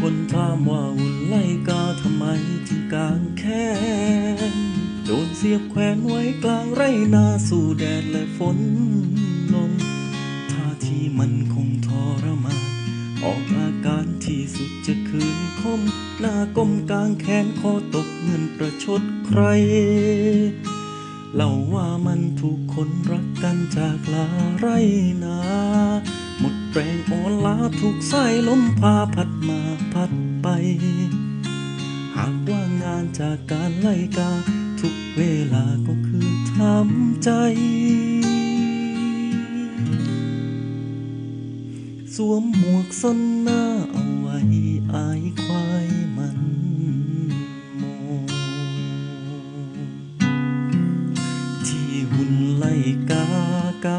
คนถามว่าหุ่นไล่กาทำไมถึงกางแขนโดนเสียบแขวนไว้กลางไรนาสู่แดดและฝนลมท่าที่มันคงทรมานออกอาการที่สุดจะคืนคม หน้าก้มกลางแขนคอตกเงินประชดใครเล่าว่ามันถูกคนรักกันจากลาไรนา หมดแรงอ่อนล้าถูกสายลมพาพัดมาพัดไป หากว่างานจากการไล่กา ทุกเวลาก็คือทำใจ สวมหมวกส้นหน้าเอาไว้อายควายมันมองที่หุ่นไล่กากา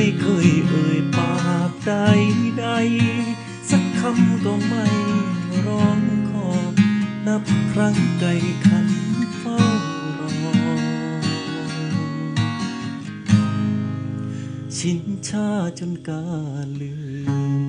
ไม่เคยเอ่ยปากใดใด สักคำก็ไม่ร้องขอ นับครั้งไก่ขันเฝ้ารอ ชินชาจนกาลืม